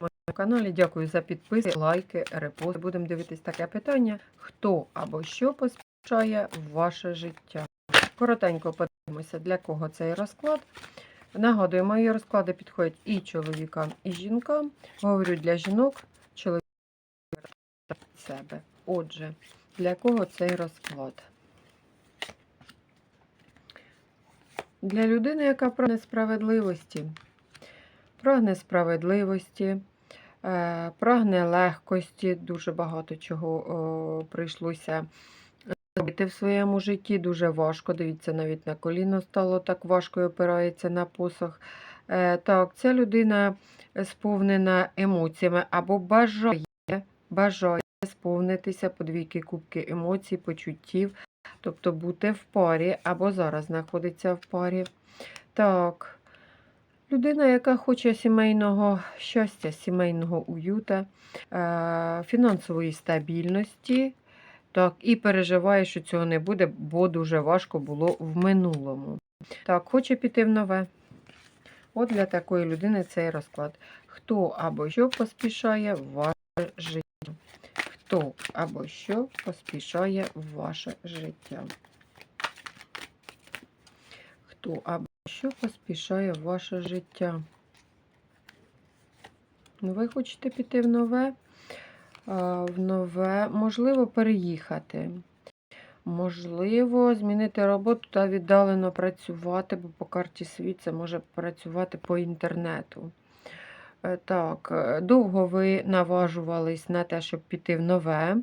моєму каналі. Дякую за підписки, лайки, репости. Будемо дивитись таке питання: хто або що поспішає ваше життя? Коротенько подивимося, для кого цей розклад. Нагадую, мої розклади підходять і чоловікам, і жінкам. Говорю для жінок, чоловік від себе. Отже, для кого цей розклад? Для людини, яка прагне справедливості, прагне справедливості, е, прагне легкості, дуже багато чого прийшлося робити в своєму житті, дуже важко. Дивіться, навіть на коліно стало так важко і опирається на посох. Е, Так, ця людина сповнена емоціями або бажає, бажає сповнитися по двійки кубки емоцій, почуттів, тобто бути в парі або зараз знаходиться в парі. Так, людина, яка хоче сімейного щастя, сімейного уюта, е, фінансової стабільності. Так, і переживає, що цього не буде, бо дуже важко було в минулому. Так, хоче піти в нове. От для такої людини цей розклад. Хто або що поспішає в ваше життя? Хто або що поспішає в ваше життя? Хто або що поспішає ваше життя? Ну, Ви хочете піти в нове? В нове, можливо, переїхати. Можливо, змінити роботу та віддалено працювати, бо по карті світ це може працювати по інтернету. Е, Так, е, довго ви наважувались на те, щоб піти в нове.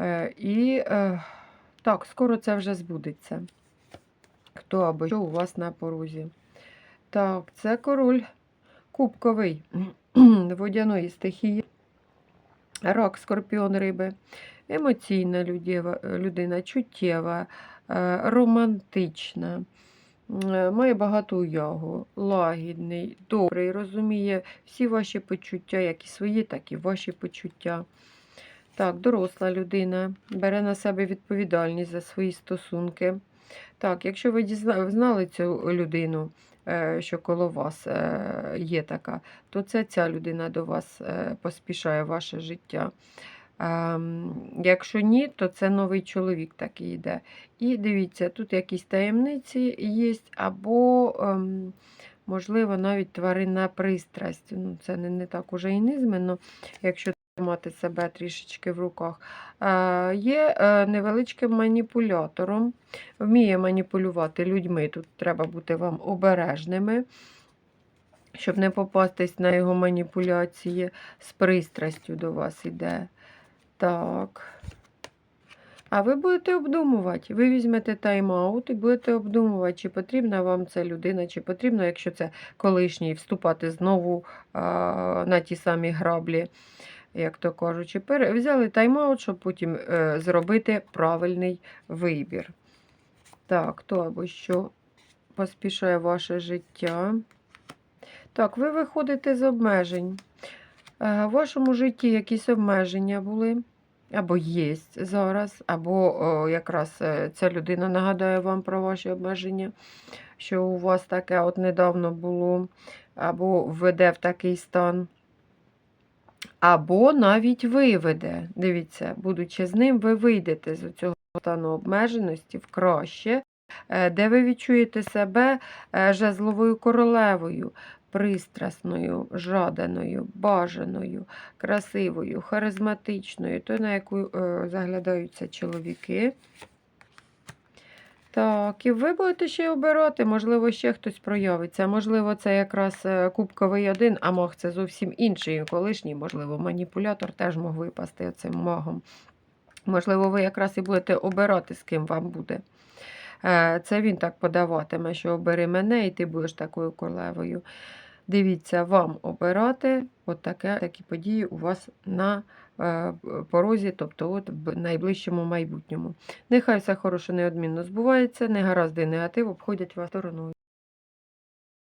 Е, І так, скоро це вже збудеться. Хто або що у вас на порозі. Так, це король кубковий водяної стихії. Рак, скорпіон риби, емоційна людєва- людина, чуттєва, е, романтична, е, має багату уяву, лагідний, добрий, розуміє всі ваші почуття, як і свої, так і ваші почуття. Так, доросла людина, бере на себе відповідальність за свої стосунки. Так, якщо ви знали цю людину, е, що коло вас е, є така, то це ця людина до вас е, поспішає ваше життя. Ем, Якщо ні, то це новий чоловік такий йде. І дивіться, тут якісь таємниці є, або, ем, можливо, навіть тваринна пристрасть. Ну, Це не, так уже і низменно, якщо тримати себе трішечки в руках. Е, Є е, невеличким маніпулятором, вміє маніпулювати людьми. Тут треба бути вам обережними щоб не попастись на його маніпуляції, з пристрастю до вас іде. Так. А ви будете обдумувати. Ви візьмете тайм-аут і будете обдумувати, чи потрібна вам ця людина, чи потрібно, якщо це колишній, вступати знову а, на ті самі граблі, як то кажучи. Взяли тайм-аут, щоб потім е, зробити правильний вибір. Так, то або що поспішає ваше життя. Так, ви виходите з обмежень. Е, В вашому житті якісь обмеження були, або є зараз, або о, якраз е, ця людина нагадає вам про ваші обмеження, що у вас таке от недавно було, або введе в такий стан. Або навіть виведе. Дивіться, будучи з ним, ви вийдете з цього стану обмеженості в краще, е, де ви відчуєте себе е, жезловою королевою, пристрасною, жаданою, бажаною, красивою, харизматичною, той, на яку е, заглядаються чоловіки. Так, і ви будете ще обирати, можливо, ще хтось проявиться. Можливо, це якраз е, кубковий один, а маг це зовсім інший, колишній, можливо, маніпулятор теж мог випасти цим магом. Можливо, ви якраз і будете обирати, з ким вам буде. Е, Це він так подаватиме, що обери мене, і ти будеш такою королевою. Дивіться, вам обирати от таке, такі події у вас на порозі, тобто от в найближчому майбутньому. Нехай все хороше неодмінно збувається, негаразди і негатив обходять вас стороною.